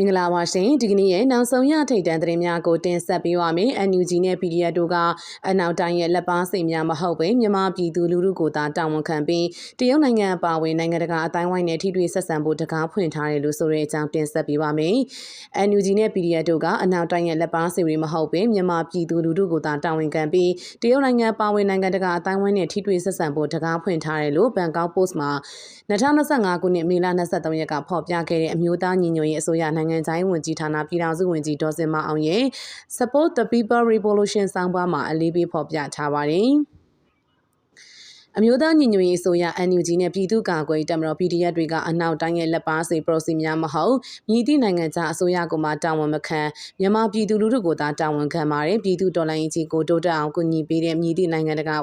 မင်္ဂလာပါရှင်ဒီကနေ့ရဲ့နောက်ဆုံးရထိတ်တန့်သတင်းများကိုတင်ဆက်ပေးပါမယ်။ NUG နဲ့ PDF တို့ကအနောက်တိုင်းရဲ့လက်ပါစိတ်များမဟုတ်ပဲမြန်မာပြည်သူလူထုကိုသာတာဝန်ခံပြီးတရုတ်နိုင်ငံအပါအဝင်နိုင်ငံတကာအတိုင်းဝိုင်းနဲ့ထိတွေ့ဆက်ဆံဖို့တကားဖွင့်ထားတယ်လို့ဆိုတဲ့အကြောင်းတင်ဆက်ပေးပါမယ်။ NUG နဲ့ PDF တို့ကအနောက်တိုင်းရဲ့လက်ပါစိတ်တွေမဟုတ်ပဲမြန်မာပြည်သူလူထုကိုသာတာဝန်ခံပြီးတရုတ်နိုင်ငံအပါအဝင်နိုင်ငံတကာအတိုင်းဝိုင်းနဲ့ထိတွေ့ဆက်ဆံဖို့တကားဖွင့်ထားတယ်လို့ဘန်ကောက်ပို့စ်မှာ2025ခုနှစ်မေလ23ရက်ကဖော်ပြခဲ့တဲ့အမျိုးသားညီညွတ်ရေးအစိုးရနိုင်ငံခြားရေးဝန်ကြီးဌာနပြည်ထောင်စုဝန်ကြီးဒေါ်စင်မအောင်ရဲ့ Support the People Revolution ဆောင်းပါးမှာအလေးပေးဖော်ပြထားပါတယ်။ အမျိုးသားညီညွတ်ရေးအစိုးရ NUG နဲ့ပြည်သူ့ကာကွယ်တပ်မတော် PDF တွေကအနောက်တိုင်းရဲ့လက်ပါစေပရိုစီများမဟုတ်မြည်သည့်နိုင်ငံခြားအစိုးရကမှတာဝန်မခံမြန်မာပြည်သူလူထုကိုသာတာဝန်ခံပါတယ်ပြည်သူတော်လှန်ရေးကြီးကိုတိုးတက်အောင်ကူညီပေးတဲ့မြည်သည့်နိုင်ငံတကာ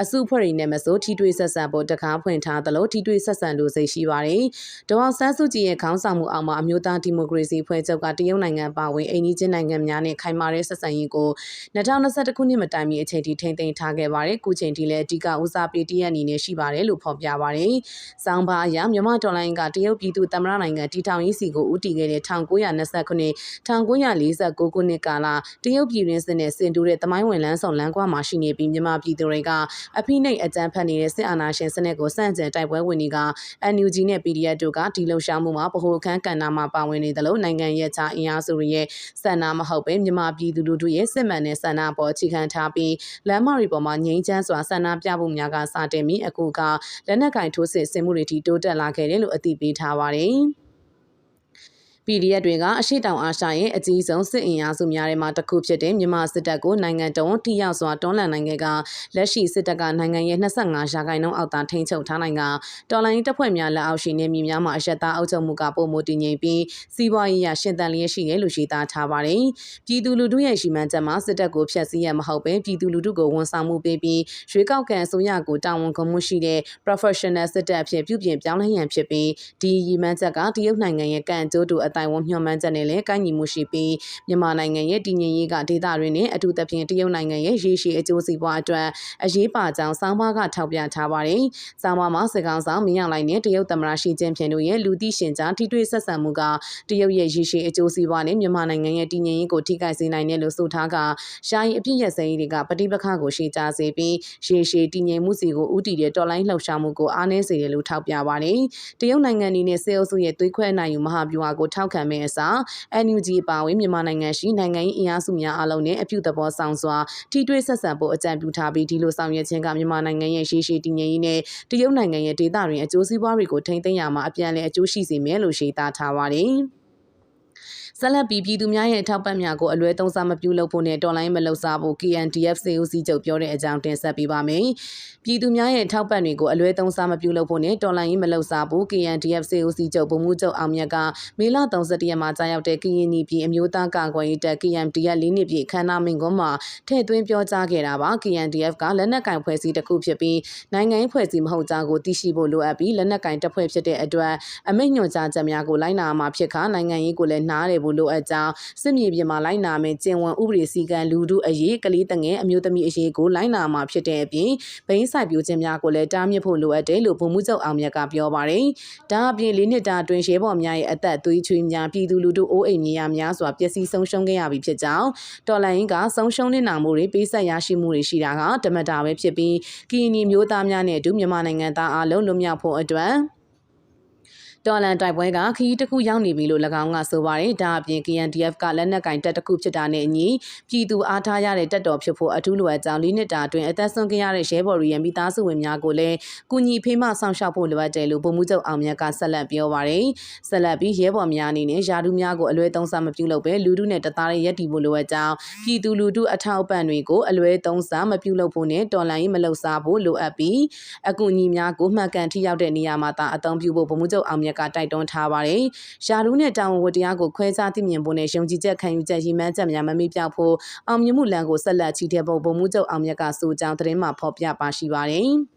အစုအဖွဲ့တွေနဲ့မဆိုထိတွေ့ဆက်ဆံဖို့တကားဖွင့်ထားသလိုထိတွေ့ဆက်ဆံလို့စိတ်ရှိပါတယ်ဒေါအောင်ဆန်းစုကြည်ရဲ့ခေါင်းဆောင်မှုအောက်မှာအမျိုးသားဒီမိုကရေစီဖွဲ့ချုပ်ကတရုတ်နိုင်ငံပါဝင်အိန္ဒိချင်းနိုင်ငံများနဲ့ခိုင်မာတဲ့ဆက်ဆံရေးကို2021ခုနှစ်မတိုင်မီအချိန်ထိထိန်းသိမ်းထားခဲ့ပါတယ်ခုချိန်ထိလည်းအဓိကဦးစားပေးတရက်အနေနဲ့ရှိပါတယ်လို့ဖော်ပြပါတယ်။စောင်းပါအရမြန်မာတော်လိုင်းကတရုတ်ပြည်သူသမ္မတနိုင်ငံတီထောင်ရေးစီကိုဦးတည်ခဲ့တဲ့1929ခုနှစ်1949ခုနှစ်ကာလတရုတ်ပြည်တွင်းစစ်နဲ့ဆင်တူတဲ့တမိုင်းဝင်လန်းဆောင်လမ်းကွာမှာရှိနေပြီးမြန်မာပြည်သူတွေကအဖိနှိတ်အကြမ်းဖက်နေတဲ့စစ်အာဏာရှင်စနစ်ကိုစန့်ကျင်တိုက်ပွဲဝင်တွေက NUG နဲ့ PDF တို့ကဒီလှုပ်ရှားမှုမှာဗဟိုအခန်းကဏ္ဍမှာပါဝင်နေသလိုနိုင်ငံရဲ့ခြားအင်အားစုတွေရဲ့ဆန္ဒမဟုတ်ပဲမြန်မာပြည်သူလူထုရဲ့စစ်မှန်တဲ့ဆန္ဒပေါ်အခြေခံထားပြီးလမ်းမတွေပေါ်မှာငြိမ်းချမ်းစွာဆန္ဒပြဖို့များကစတင်ပြီးအခုကလက်နက်ကင်ထိုးစစ်ဆင်မှုတွေထိတိုးတက်လာခဲ့တယ်လို့အသိပေးထားပါတယ်။ PDF တွေကအရှိတောင်အာရှရဲ့အကြီးဆုံးစစ်အင်အားစုများထဲမှာတစ်ခုဖြစ်တဲ့မြန်မာစစ်တပ်ကိုနိုင်ငံတော်ထိရောက်စွာတွန်းလှန်နိုင်ခဲ့ကလက်ရှိစစ်တပ်ကနိုင်ငံရဲ့25ရာခိုင်နှုန်းအောက်သာထိန်းချုပ်ထားနိုင်ကတော်လိုင်းတပ်ဖွဲ့များလက်အောက်ရှိနေပြည်များမှာအရက်သားအုပ်ချုပ်မှုကပုံမတည်ငြိမ်ပြီးစီးပွားရေးရရှင်သန်လျက်ရှိတယ်လို့ရှိသားထားပါတယ်။ပြည်သူလူထုရဲ့ရှိမှန်းချက်မှာစစ်တပ်ကိုဖျက်ဆီးရမဟုတ်ပဲပြည်သူလူထုကိုဝန်ဆောင်မှုပေးပြီးရွေးကောက်ခံအစိုးရကိုတာဝန်ခံမှုရှိတဲ့ professional စစ်တပ်အဖြစ်ပြုပြင်ပြောင်းလဲရန်ဖြစ်ပြီးဒီရည်မှန်းချက်ကတရုတ်နိုင်ငံရဲ့ကံကြိုးတူအတိုင်ဝန်မျှော်မှန်းချက်နဲ့လည်းကိုက်ညီမှုရှိပြီးမြန်မာနိုင်ငံရဲ့တည်ငြိမ်ရေးကဒေသတွင်းနဲ့အထူးသဖြင့်တရုတ်နိုင်ငံရဲ့ရေရှည်အကျိုးစီးပွားအတွက်အရေးပါကြောင်းစောင်းပါးကထောက်ပြထားပါတယ်။စောင်းပါးမှာစစ်ကောင်ဆောင်မင်းအောင်လှိုင်နဲ့တရုတ်သမ္မတရှီကျင်းဖျင်တို့ရဲ့လူသိရှင်ကြားထိတွေ့ဆက်ဆံမှုကတရုတ်ရဲ့ရေရှည်အကျိုးစီးပွားနဲ့မြန်မာနိုင်ငံရဲ့တည်ငြိမ်ရေးကိုထိခိုက်စေနိုင်တယ်လို့ဆိုထားကရှားရီအပြစ်ရစရေးတွေကပဋိပက္ခကိုရှေ့ကြားစေပြီးရေရှည်တည်ငြိမ်မှုစီကိုဥတီတဲ့တော်လိုင်းလှုပ်ရှားမှုကိုအားနည်းစေတယ်လို့ထောက်ပြပါတယ်။တရုတ်နိုင်ငံအနေနဲ့စေအုပ်စုရဲ့သွေးခွဲနိုင်ယူမဟာဗျူဟာကိုထောက်ခံမဲ့အစား NUG ပါဝင်မြန်မာနိုင်ငံရှိနိုင်ငံရေးအင်အားစုများအလုံးနဲ့အပြုသဘောဆောင်စွာထိတွေ့ဆက်ဆံဖို့အကြံပြုထားပြီးဒီလိုဆောင်ရွက်ခြင်းကမြန်မာနိုင်ငံရဲ့ရှေးရှည်တည်ငြိမ်ရေးနဲ့တရုတ်နိုင်ငံရဲ့ဒေသတွင်အကျိုးစီးပွားတွေကိုထိန်းသိမ်းရမှာအပြန်အလှန်အကျိုးရှိစေမယ်လို့ရှင်းသားထားပါတယ်။ ဆက်လက်ပြီးပြည်သူများရဲ့အထောက်ပံ့များကိုအလွဲသုံးစားမပြုလုပ်ဖို့နဲ့တော်လိုင်းမလုပ်စားဖို့ KNDF စေဦးစီးချုပ်ပြောတဲ့အကြောင်းတင်ဆက်ပေးပါမယ်။ပြည်သူများရဲ့အထောက်ပံ့တွေကိုအလွဲသုံးစားမပြုလုပ်ဖို့နဲ့တော်လိုင်းမလုပ်စားဖို့ KNDF စေဦးစီးချုပ်ဗိုလ်မှူးချုပ်အောင်မြတ်ကမေလ31ရက်မှာကြာရောက်တဲ့ကရင်ပြည်အမျိုးသားကာကွယ်ရေးတပ် KMDF လေးနှစ်ပြည့်ခမ်းနားမင်ကွန်းမှာထည့်သွင်းပြောကြားခဲ့တာပါ KNDF ကလက်နက်ကင်ဖွဲ့စည်းတစ်ခုဖြစ်ပြီးနိုင်ငံရေးဖွဲ့စည်းမဟုတ်ကြောင်းကိုသိရှိဖို့လိုအပ်ပြီးလက်နက်ကင်တပ်ဖွဲ့ဖြစ်တဲ့အတွက်အမိန့်ညွှန်ကြားချက်များကိုလိုက်နာမှာဖြစ်ခါနိုင်ငံရေးကိုလည်းနားလည်ဖို့လိုအပ်ကြောင်းစစ်မြေပြင်မှာလိုက်နာမယ်ကျင့်ဝတ်ဥပဒေစည်းကမ်းလူထုအရေးကလေးတငယ်အမျိုးသမီးအရေးကိုလိုက်နာမှာဖြစ်တဲ့အပြင်ဘိန်းဆိုင်ပြိုခြင်းများကိုလည်းတားမြစ်ဖို့လိုအပ်တယ်လို့ဗိုလ်မှူးချုပ်အောင်မြတ်ကပြောပါတယ်။ဒါအပြင်လေးနှစ်တာအတွင်းရဲဘော်များရဲ့အသက်သွေးချွေးများပြည်သူလူထုအိုးအိမ်မြေယာများစွာပျက်စီးဆုံးရှုံးခဲ့ရပြီဖြစ်ကြောင်းတော်လိုင်းကဆုံးရှုံးနေတာမှုတွေပေးဆက်ရရှိမှုတွေရှိတာကဓမ္မတာပဲဖြစ်ပြီးကီနီမျိုးသားများနဲ့အတူမြန်မာနိုင်ငံသားအားလုံးလွတ်မြောက်ဖို့အတွက် တော်လန်တိုက်ပွဲကခရီးတစ်ခုရောက်နေပြီလို့၎င်းကဆိုပါတယ်ဒါအပြင် KNDF ကလက်နက်ကင်တပ်တစ်ခုဖြစ်တာနဲ့အညီပြည်သူအားထားရတဲ့တပ်တော်ဖြစ်ဖို့အထူးလိုအပ်ကြောင်းလေးနှစ်တာအတွင်းအသက်ဆုံးခဲ့ရတဲ့ရဲဘော်တွေရဲ့မိသားစုဝင်များကိုလည်းကုညီဖေးမဆောင်ရှောက်ဖို့လိုအပ်တယ်လို့ဗိုလ်မှူးချုပ်အောင်မြတ်ကဆက်လက်ပြောပါတယ်ဆက်လက်ပြီးရဲဘော်များအနေနဲ့ယာဒူးများကိုအလွဲသုံးစားမပြုလုပ်ဘဲလူထုနဲ့တသားရဲ့ရက်တီဖို့လိုအပ်ကြောင်းပြည်သူလူထုအထောက်အပံ့တွေကိုအလွဲသုံးစားမပြုလုပ်ဖို့နဲ့တော်လန်ရေးမလှုပ်ရှားဖို့လိုအပ်ပြီးအကူအညီများကိုမှန်ကန်ထိရောက်တဲ့နေရာမှာသာအသုံးပြုဖို့ဗိုလ်မှူးချုပ်အောင်မြတ်ကတိုက်တွန်းထားပါတယ်။ယာဒူးနဲ့တာဝန်ဝတ္တရားကိုခွဲခြားသိမြင်ဖို့နဲ့ယုံကြည်ချက်ခံယူချက်ရည်မှန်းချက်များမမေ့ပြောက်ဖို့အောင်မြင်မှုလမ်းကိုဆက်လက်ချီးထည့်ဖို့ဗိုလ်မှူးချုပ်အောင်မြတ်ကဆိုကြောင်းသတင်းမှာဖော်ပြပါရှိပါတယ်။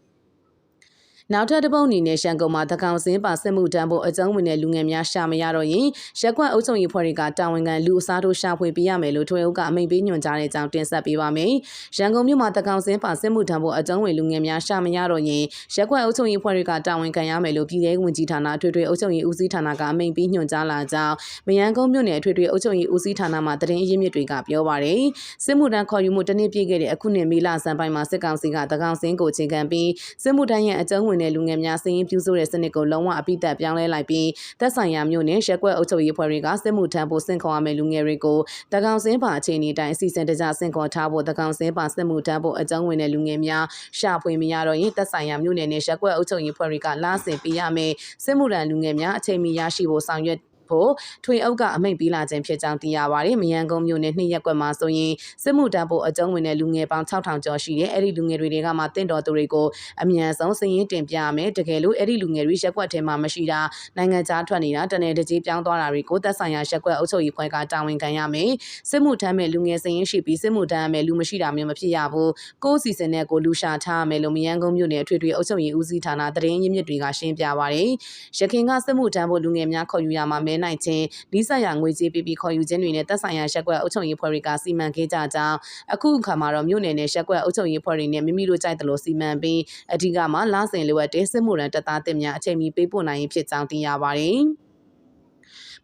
နောက်ထပ်တစ်ပုတ်အနေနဲ့ရှန်ကုန်မှာသကောင်စင်းပါစစ်မှုတန်းဖို့အကြုံဝင်တဲ့လူငယ်များရှာမရတော့ရင်ရက်ကွက်အုပ်ချုပ်ရေးဖွဲ့တွေကတာဝန်ခံလူအစားထိုးရှာဖွေပေးရမယ်လို့ထွေအုပ်ကအမိန့်ပေးညွှန်ကြားတဲ့အကြောင်းတင်ဆက်ပေးပါမယ်။ရန်ကုန်မြို့မှာသကောင်စင်းပါစစ်မှုတန်းဖို့အကြုံဝင်လူငယ်များရှာမရတော့ရင်ရက်ကွက်အုပ်ချုပ်ရေးဖွဲ့တွေကတာဝန်ခံရမယ်လို့ပြည်ထောင်ဝင်ကြီးဌာနအထွေထွေအုပ်ချုပ်ရေးဦးစီးဌာနကအမိန့်ပေးညွှန်ကြားလာကြောင်းမယန်းကုန်းမြို့နယ်အထွေထွေအုပ်ချုပ်ရေးဦးစီးဌာနမှသတင်းအရင်းမြစ်တွေကပြောပါရယ်စစ်မှုတန်းခေါ်ယူမှုတစ်နှစ်ပြည့်ခဲ့တဲ့အခုနှစ်မေလဆန်းပိုင်းမှာစစ်ကောင်စီကသကောင်စင်းကိုချိန်ခံပြီးစစ်မှုတန်းရဲ့အကြုံဝင်တဲ့လူငယ်များစည်ရင်ပြုစုတဲ့စနစ်ကိုလုံးဝအပိသက်ပြောင်းလဲလိုက်ပြီးသက်ဆိုင်ရာမြို့နယ်ရက်ကွက်အုပ်ချုပ်ရေးဖွဲ့တွေကစစ်မှုထမ်းဖို့စင့်ခေါ်ရမယ့်လူငယ်တွေကိုတကောင်စင်းပါအခြေအနေတိုင်းအစီအစဉ်တကျစင့်ခေါ်ထားဖို့တကောင်စင်းပါစစ်မှုထမ်းဖို့အကြုံဝင်တဲ့လူငယ်များရှာဖွေမရတော့ရင်သက်ဆိုင်ရာမြို့နယ်နဲ့ရက်ကွက်အုပ်ချုပ်ရေးဖွဲ့တွေကလာဆင်ပေးရမယ်စစ်မှုထမ်းလူငယ်များအချိန်မီရရှိဖို့ဆောင်ရွက် ဖို့ထွေအုပ်ကအမိန့်ပေးလာခြင်းဖြစ်ကြောင်းသိရပါတယ်။မယန်းကုန်းမြို့နယ်နှစ်ရက်ကွက်မှာဆိုရင်စစ်မှုတန်းဖို့အကြုံဝင်တဲ့လူငယ်ပေါင်း6000ကျော်ရှိတယ်။အဲ့ဒီလူငယ်တွေကမှတင့်တော်သူတွေကိုအမြန်ဆုံးစည်ရင်းတင်ပြရမယ်။တကယ်လို့အဲ့ဒီလူငယ်တွေရက်ကွက်ထဲမှာမရှိတာနိုင်ငံခြားထွက်နေတာတနယ်တကြီးပြောင်းသွားတာတွေကိုသက်ဆိုင်ရာရက်ကွက်အုပ်ချုပ်ရေးဖွဲ့ကတာဝန်ခံရမယ်။စစ်မှုထမ်းမဲ့လူငယ်စည်ရင်းရှိပြီးစစ်မှုထမ်းမဲ့လူမရှိတာမျိုးမဖြစ်ရဘူး။ကိုယ်စီစဉ်တဲ့ကိုလူရှာထားရမယ်လို့မယန်းကုန်းမြို့နယ်အထွေထွေအုပ်ချုပ်ရေးဦးစီးဌာနတရင်ရင်းမြစ်တွေကရှင်းပြပါတယ်။ရခိုင်ကစစ်မှုထမ်းဖို့လူငယ်များခေါ်ယူရမှာမဲနိုင်ခြင်းလိဆက်ရငွေကြေးပေးပြီးခေါ်ယူခြင်းတွေနဲ့သက်ဆိုင်ရာရက်ကွက်အုပ်ချုပ်ရေးဖွဲ့တွေကစီမံခဲ့ကြကြောင်းအခုအခါမှာတော့မြို့နယ်နဲ့ရက်ကွက်အုပ်ချုပ်ရေးဖွဲ့တွေနဲ့မိမိတို့ကြိုက်သလိုစီမံပြီးအဓိကမှာလာစဉ်လိုအပ်တဲ့စစ်မှုရန်တပ်သားတင်များအချိန်မီပေးပို့နိုင်ရင်ဖြစ်ကြောင်းသိရပါတယ်။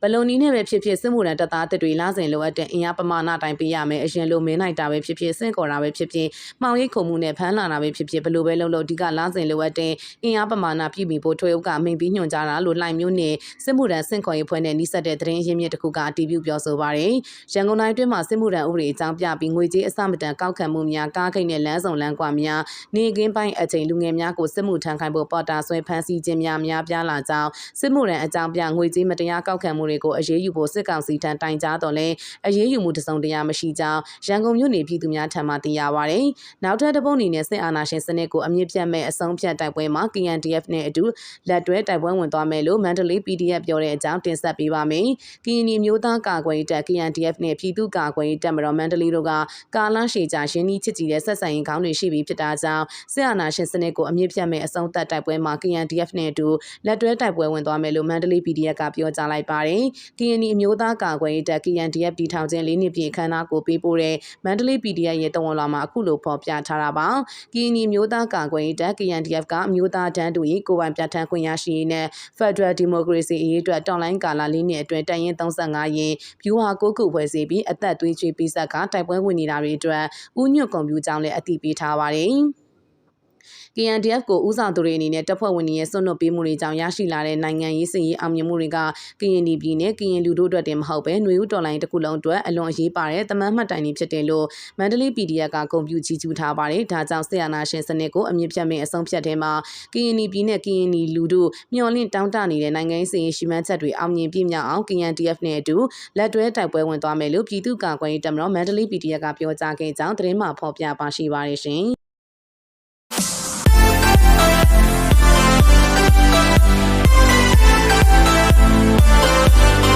ဘလုံနီးနဲ့ပဲဖြစ်ဖြစ်စစ်မှုရန်တပ်သားတစ်တွေလာစဉ်လိုအပ်တဲ့အင်အားပမာဏတိုင်းပေးရမယ်အရင်လိုမင်းနိုင်တာပဲဖြစ်ဖြစ်စင့်ကော်တာပဲဖြစ်ဖြစ်မှောင်ရိပ်ခုံမှုနဲ့ဖမ်းလာတာပဲဖြစ်ဖြစ်ဘလို့ပဲလုံးလုံးအဓိကလာစဉ်လိုအပ်တဲ့အင်အားပမာဏပြည်ပြီးဖို့ထွေအုပ်ကအမိန်ပြီးညွှန်ကြားတာလို့လှိုင်မျိုးနဲ့စစ်မှုရန်စင့်ခေါ်ရေးဖွဲ့နဲ့နှိစက်တဲ့သတင်းရင်းမြစ်တစ်ခုကအတည်ပြုပြောဆိုပါရယ်ရန်ကုန်တိုင်းအတွင်းမှာစစ်မှုရန်ဥပဒေအကြောင်းပြပြီးငွေကြေးအစမတန်ကောက်ခံမှုများကားခိတ်နဲ့လမ်းဆောင်လမ်းကွာများနေကင်းပိုင်းအချိန်လူငယ်များကိုစစ်မှုထမ်းခိုင်းဖို့ပေါ်တာဆွဲဖမ်းဆီးခြင်းများများပြားလာကြောင်းစစ်မှုရန်အကြောင်းပြငွေကြေးမတရားကောက်ခံမှုတွေကိုအရေးယူဖို့စစ်ကောင်စီထံတိုင်ကြားတော်လဲအရေးယူမှုတစုံတရာမရှိကြောင်းရန်ကုန်မြို့နေပြည်သူများထံမှသိရပါဗျ။နောက်ထပ်တစ်ပုတ်အနေနဲ့စစ်အာဏာရှင်စနစ်ကိုအမြင့်ပြတ်မဲ့အဆုံးဖြတ်တိုက်ပွဲမှာ KNDF နဲ့အတူလက်တွဲတိုက်ပွဲဝင်သွားမယ်လို့မန္တလေး PDF ပြောတဲ့အကြောင်းတင်ဆက်ပေးပါမယ်။ကရင်ပြည်မျိုးသားကာကွယ်ရေးတပ် KNDF နဲ့ပြည်သူ့ကာကွယ်ရေးတပ်မတော်မန္တလေးတို့ကကာလရှည်ကြာရင်းနှီးချစ်ကြည်တဲ့ဆက်ဆံရေးကောင်းတွေရှိပြီးဖြစ်တာကြောင့်စစ်အာဏာရှင်စနစ်ကိုအမြင့်ပြတ်မဲ့အဆုံးသတ်တိုက်ပွဲမှာ KNDF နဲ့အတူလက်တွဲတိုက်ပွဲဝင်သွားမယ်လို့မန္တလေး PDF ကပြောကြားလိုက်ပါတယ်။ KND အမျိုးသားကာကွယ်ရေးတပ် KNDF တီထောင်ခြင်းလေးနှစ်ပြည့်ခမ်းနားကိုပေးပို့တဲ့မန္တလေး PDF ရဲ့တဝန်လာမှာအခုလိုဖော်ပြထားတာပါ။ KND မျိုးသားကာကွယ်ရေးတပ် KNDF ကအမျိုးသားတန်းတူရေးကိုယ်ပိုင်ပြဋ္ဌာန်းခွင့်ရရှိရေးနဲ့ Federal Democracy အရေးအတွက်တောင်လိုင်းကာလာလေးနှစ်အတွင်းတရင်35ရင်ဖြူဟာကိုခုဖွဲ့စည်းပြီးအသက်သွေးချွေးပိဆက်ကတိုက်ပွဲဝင်နေတာတွေအတွက်ဥညွတ်ကွန်ပျူတာလည်းအသိပေးထားပါတယ်။ KNDF ကိုဦးဆောင်သူတွေအနေနဲ့တပ်ဖွဲ့ဝင်တွေရဲ့စွန့်လွတ်ပေးမှုတွေကြောင့်ရရှိလာတဲ့နိုင်ငံရေးစည်ရေးအောင်မြင်မှုတွေကကရင်ပြည်နယ်ကရင်လူတို့အတွက်တင်မဟုတ်ပဲຫນွေဦးတော်လိုင်းတစ်ခုလုံးအတွက်အလွန်အရေးပါတဲ့တမန်မှတ်တိုင်တွေဖြစ်တယ်လို့မန္တလေး PDF ကဂုဏ်ပြုကြီးကျူးထားပါတယ်။ဒါကြောင့်ဆီယနာရှင်စနစ်ကိုအမြင့်ဖြတ်မဲ့အဆုံးဖြတ်ထဲမှာကရင်ပြည်နယ်ကရင်လူတို့မျှော်လင့်တောင်းတနေတဲ့နိုင်ငံရေးစည်ရေးရှိမှန်းချက်တွေအောင်မြင်ပြည့်မြောက်အောင် KNDF နဲ့အတူလက်တွဲတိုက်ပွဲဝင်သွားမယ်လို့ပြည်သူ့ကာကွယ်ရေးတပ်မတော်မန္တလေး PDF ကပြောကြားခဲ့ကြောင်းသတင်းမှဖော်ပြပါရှိပါတယ်ရှင်။ Música